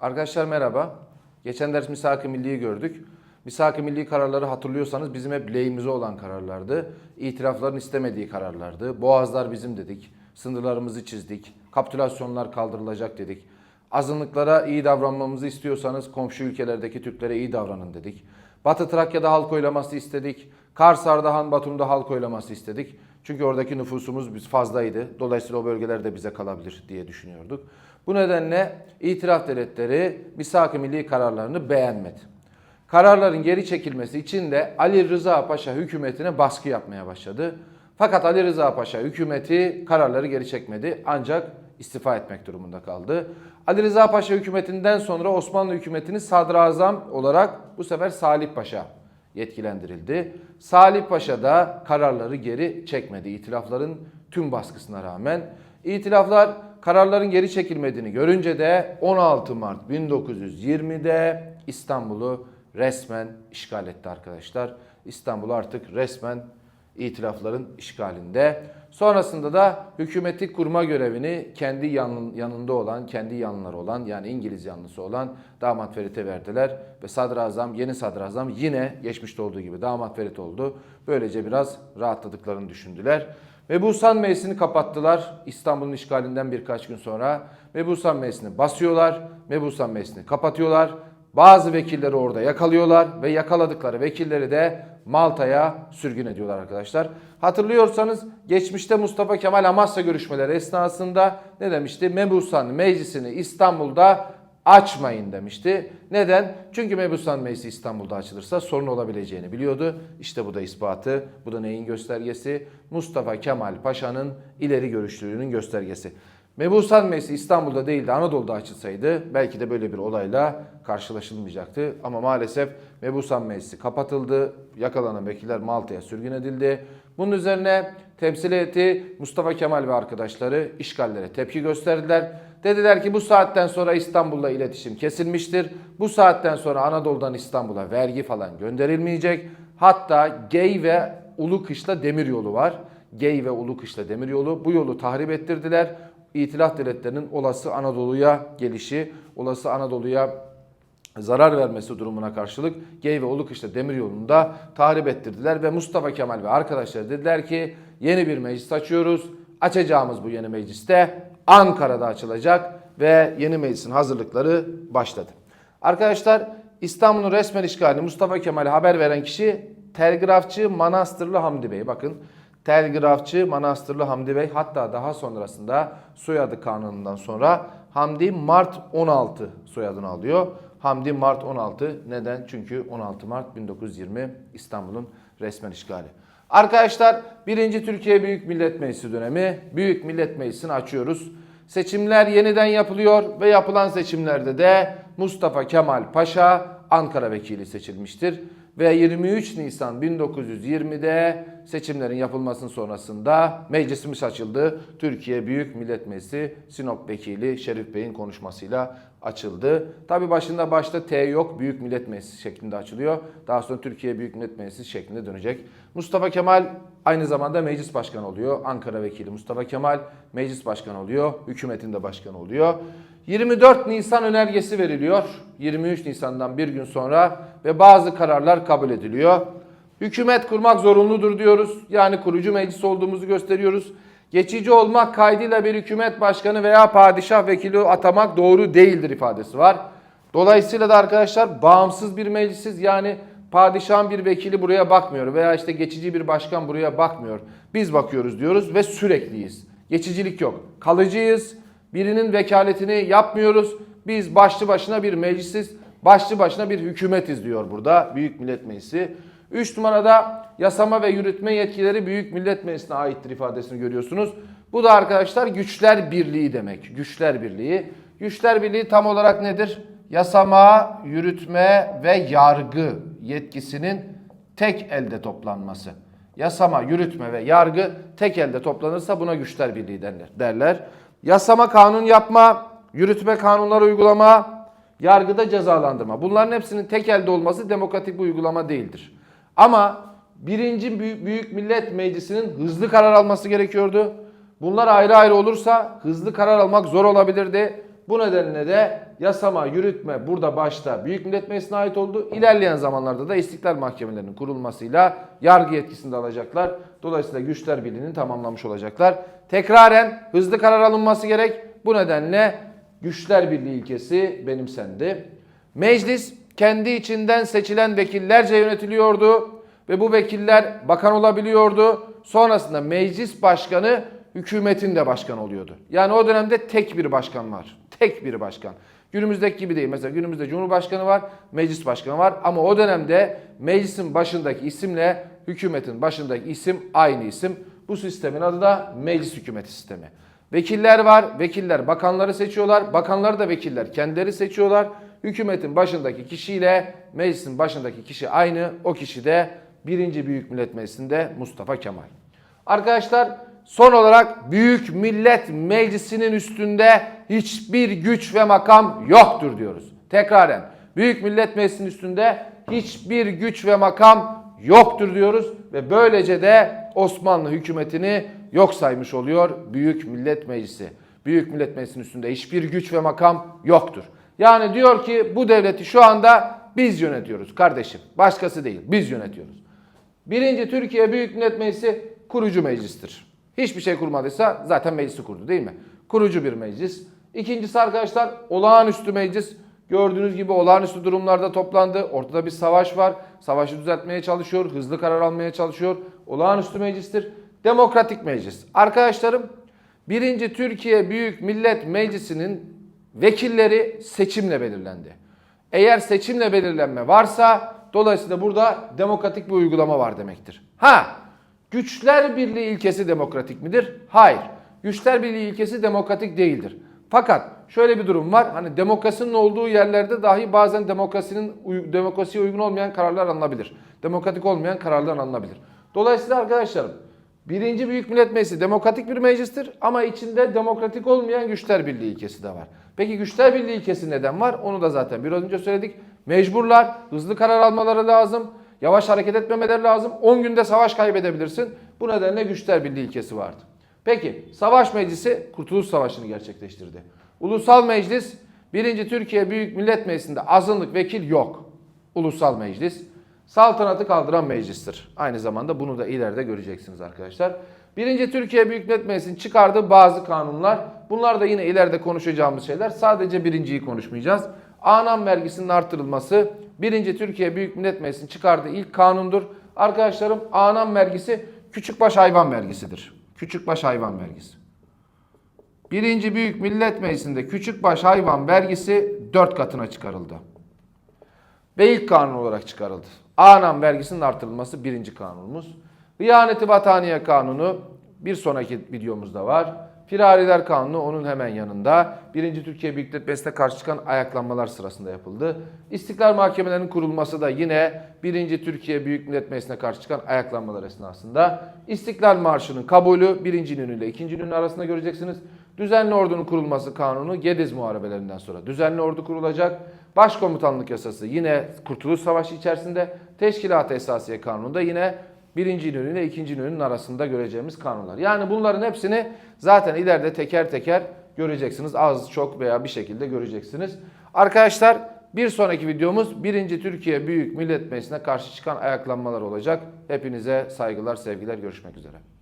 Arkadaşlar merhaba. Geçen ders misak-ı milliyi gördük. Misak-ı milli kararları hatırlıyorsanız bizim hep lehimize olan kararlardı. İtirafların istemediği kararlardı. Boğazlar bizim dedik. Sınırlarımızı çizdik. Kapitülasyonlar kaldırılacak dedik. Azınlıklara iyi davranmamızı istiyorsanız komşu ülkelerdeki Türklere iyi davranın dedik. Batı Trakya'da halk oylaması istedik. Kars, Ardahan, Batum'da halk oylaması istedik. Çünkü oradaki nüfusumuz biz fazlaydı. Dolayısıyla o bölgeler de bize kalabilir diye düşünüyorduk. Bu nedenle itiraf devletleri misak-ı milli kararlarını beğenmedi. Kararların geri çekilmesi için de Ali Rıza Paşa hükümetine baskı yapmaya başladı. Fakat Ali Rıza Paşa hükümeti kararları geri çekmedi ancak istifa etmek durumunda kaldı. Ali Rıza Paşa hükümetinden sonra Osmanlı hükümetinin sadrazam olarak bu sefer Salih Paşa yetkilendirildi. Salih Paşa da kararları geri çekmedi itilafların tüm baskısına rağmen. İtilaflar kararların geri çekilmediğini görünce de 16 Mart 1920'de İstanbul'u resmen işgal etti arkadaşlar. İstanbul artık resmen itilafların işgalinde. Sonrasında da hükümeti kurma görevini kendi yanın, yanında olan, kendi yanlıları olan yani İngiliz yanlısı olan Damat Ferit'e verdiler. Ve sadrazam, yeni sadrazam yine geçmişte olduğu gibi Damat Ferit oldu. Böylece biraz rahatladıklarını düşündüler. Mebusan Meclisi'ni kapattılar İstanbul'un işgalinden birkaç gün sonra. Mebusan Meclisi'ni basıyorlar, Mebusan Meclisi'ni kapatıyorlar. Bazı vekilleri orada yakalıyorlar ve yakaladıkları vekilleri de Malta'ya sürgün ediyorlar arkadaşlar. Hatırlıyorsanız geçmişte Mustafa Kemal Amasya görüşmeleri esnasında ne demişti? Mebusan Meclisi'ni İstanbul'da açmayın demişti. Neden? Çünkü Mebusan Meclisi İstanbul'da açılırsa sorun olabileceğini biliyordu. İşte bu da ispatı. Bu da neyin göstergesi? Mustafa Kemal Paşa'nın ileri görüşlülüğünün göstergesi. Mebusan Meclisi İstanbul'da değil de Anadolu'da açılsaydı belki de böyle bir olayla karşılaşılmayacaktı. Ama maalesef Mebusan Meclisi kapatıldı. Yakalanan vekiller Malta'ya sürgün edildi. Bunun üzerine temsil heyeti Mustafa Kemal ve arkadaşları işgallere tepki gösterdiler. Dediler ki bu saatten sonra İstanbul'la iletişim kesilmiştir. Bu saatten sonra Anadolu'dan İstanbul'a vergi falan gönderilmeyecek. Hatta Gey ve Ulukışla demiryolu var. Gey ve Ulukışla demiryolu bu yolu tahrip ettirdiler. İtilaf devletlerinin olası Anadolu'ya gelişi, olası Anadolu'ya zarar vermesi durumuna karşılık Gey ve Ulukışla demiryolunu da tahrip ettirdiler ve Mustafa Kemal ve arkadaşları dediler ki yeni bir meclis açıyoruz. Açacağımız bu yeni mecliste Ankara'da açılacak ve yeni meclisin hazırlıkları başladı. Arkadaşlar İstanbul'un resmen işgalini Mustafa Kemal'e haber veren kişi telgrafçı Manastırlı Hamdi Bey. Bakın telgrafçı Manastırlı Hamdi Bey hatta daha sonrasında soyadı kanunundan sonra Hamdi Mart 16 soyadını alıyor. Hamdi Mart 16 neden? Çünkü 16 Mart 1920 İstanbul'un resmen işgali. Arkadaşlar 1. Türkiye Büyük Millet Meclisi dönemi. Büyük Millet Meclisi'ni açıyoruz. Seçimler yeniden yapılıyor ve yapılan seçimlerde de Mustafa Kemal Paşa Ankara Vekili seçilmiştir. Ve 23 Nisan 1920'de seçimlerin yapılmasının sonrasında meclisimiz açıldı. Türkiye Büyük Millet Meclisi Sinop Vekili Şerif Bey'in konuşmasıyla açıldı. Tabi başında başta T yok Büyük Millet Meclisi şeklinde açılıyor. Daha sonra Türkiye Büyük Millet Meclisi şeklinde dönecek. Mustafa Kemal aynı zamanda meclis başkanı oluyor. Ankara Vekili Mustafa Kemal meclis başkanı oluyor. Hükümetin de başkanı oluyor. 24 Nisan önergesi veriliyor. 23 Nisan'dan bir gün sonra ve bazı kararlar kabul ediliyor. Hükümet kurmak zorunludur diyoruz. Yani kurucu meclis olduğumuzu gösteriyoruz. Geçici olmak kaydıyla bir hükümet başkanı veya padişah vekili atamak doğru değildir ifadesi var. Dolayısıyla da arkadaşlar bağımsız bir meclisiz yani padişahın bir vekili buraya bakmıyor veya işte geçici bir başkan buraya bakmıyor. Biz bakıyoruz diyoruz ve sürekliyiz. Geçicilik yok. Kalıcıyız. Birinin vekaletini yapmıyoruz. Biz başlı başına bir meclisiz, başlı başına bir hükümetiz diyor burada Büyük Millet Meclisi. 3 numarada yasama ve yürütme yetkileri Büyük Millet Meclisi'ne aittir ifadesini görüyorsunuz. Bu da arkadaşlar güçler birliği demek. Güçler birliği. Güçler birliği tam olarak nedir? Yasama, yürütme ve yargı yetkisinin tek elde toplanması. Yasama, yürütme ve yargı tek elde toplanırsa buna güçler birliği derler. derler. Yasama kanun yapma, yürütme kanunları uygulama, yargıda cezalandırma. Bunların hepsinin tek elde olması demokratik bir uygulama değildir. Ama birinci Büyük, Millet Meclisi'nin hızlı karar alması gerekiyordu. Bunlar ayrı ayrı olursa hızlı karar almak zor olabilirdi. Bu nedenle de yasama, yürütme burada başta Büyük Millet Meclisi'ne ait oldu. İlerleyen zamanlarda da istiklal mahkemelerinin kurulmasıyla yargı yetkisini de alacaklar. Dolayısıyla güçler birliğini tamamlamış olacaklar. Tekraren hızlı karar alınması gerek. Bu nedenle güçler birliği ilkesi benimsendi. Meclis kendi içinden seçilen vekillerce yönetiliyordu ve bu vekiller bakan olabiliyordu. Sonrasında meclis başkanı hükümetin de başkanı oluyordu. Yani o dönemde tek bir başkan var. Tek bir başkan. Günümüzdeki gibi değil. Mesela günümüzde Cumhurbaşkanı var, meclis başkanı var ama o dönemde meclisin başındaki isimle hükümetin başındaki isim aynı isim. Bu sistemin adı da meclis hükümeti sistemi. Vekiller var, vekiller bakanları seçiyorlar, bakanları da vekiller kendileri seçiyorlar. Hükümetin başındaki kişiyle meclisin başındaki kişi aynı, o kişi de 1. Büyük Millet Meclisi'nde Mustafa Kemal. Arkadaşlar son olarak Büyük Millet Meclisi'nin üstünde hiçbir güç ve makam yoktur diyoruz. Tekraren Büyük Millet Meclisi'nin üstünde hiçbir güç ve makam yoktur diyoruz ve böylece de Osmanlı hükümetini yok saymış oluyor Büyük Millet Meclisi. Büyük Millet Meclisi'nin üstünde hiçbir güç ve makam yoktur. Yani diyor ki bu devleti şu anda biz yönetiyoruz kardeşim. Başkası değil. Biz yönetiyoruz. Birinci Türkiye Büyük Millet Meclisi kurucu meclistir. Hiçbir şey kurmadıysa zaten meclisi kurdu değil mi? Kurucu bir meclis. İkincisi arkadaşlar olağanüstü meclis. Gördüğünüz gibi olağanüstü durumlarda toplandı. Ortada bir savaş var. Savaşı düzeltmeye çalışıyor. Hızlı karar almaya çalışıyor. Olağanüstü meclistir. Demokratik meclis. Arkadaşlarım birinci Türkiye Büyük Millet Meclisi'nin vekilleri seçimle belirlendi. Eğer seçimle belirlenme varsa dolayısıyla burada demokratik bir uygulama var demektir. Ha güçler birliği ilkesi demokratik midir? Hayır. Güçler birliği ilkesi demokratik değildir. Fakat şöyle bir durum var. Hani demokrasinin olduğu yerlerde dahi bazen demokrasinin demokrasiye uygun olmayan kararlar alınabilir. Demokratik olmayan kararlar alınabilir. Dolayısıyla arkadaşlarım Birinci Büyük Millet Meclisi demokratik bir meclistir ama içinde demokratik olmayan güçler birliği ilkesi de var. Peki güçler birliği ilkesi neden var? Onu da zaten biraz önce söyledik. Mecburlar, hızlı karar almaları lazım, yavaş hareket etmemeleri lazım. 10 günde savaş kaybedebilirsin. Bu nedenle güçler birliği ilkesi vardı. Peki Savaş Meclisi Kurtuluş Savaşı'nı gerçekleştirdi. Ulusal Meclis 1. Türkiye Büyük Millet Meclisi'nde azınlık vekil yok. Ulusal Meclis saltanatı kaldıran meclistir. Aynı zamanda bunu da ileride göreceksiniz arkadaşlar. Birinci Türkiye Büyük Millet Meclisi'nin çıkardığı bazı kanunlar. Bunlar da yine ileride konuşacağımız şeyler. Sadece birinciyi konuşmayacağız. Anam vergisinin artırılması birinci Türkiye Büyük Millet Meclisi'nin çıkardığı ilk kanundur. Arkadaşlarım anam vergisi küçükbaş hayvan vergisidir. Küçükbaş hayvan vergisi. Birinci Büyük Millet Meclisi'nde küçükbaş hayvan vergisi 4 katına çıkarıldı ve ilk kanun olarak çıkarıldı. Anam vergisinin artırılması birinci kanunumuz. Hıyaneti Vataniye Kanunu bir sonraki videomuzda var. Firariler Kanunu onun hemen yanında. Birinci Türkiye Büyük Millet Meclisi'ne karşı çıkan ayaklanmalar sırasında yapıldı. İstiklal Mahkemelerinin kurulması da yine Birinci Türkiye Büyük Millet Meclisi'ne karşı çıkan ayaklanmalar esnasında. İstiklal Marşı'nın kabulü birinci ile ikinci İnönü arasında göreceksiniz. Düzenli ordunun kurulması kanunu Gediz Muharebelerinden sonra düzenli ordu kurulacak. Başkomutanlık yasası yine Kurtuluş Savaşı içerisinde. Teşkilat-ı Esasiye Kanunu'nda yine birinci İnönü ile ikinci İnönü'nün arasında göreceğimiz kanunlar. Yani bunların hepsini zaten ileride teker teker göreceksiniz. Az, çok veya bir şekilde göreceksiniz. Arkadaşlar bir sonraki videomuz 1. Türkiye Büyük Millet Meclisi'ne karşı çıkan ayaklanmalar olacak. Hepinize saygılar, sevgiler, görüşmek üzere.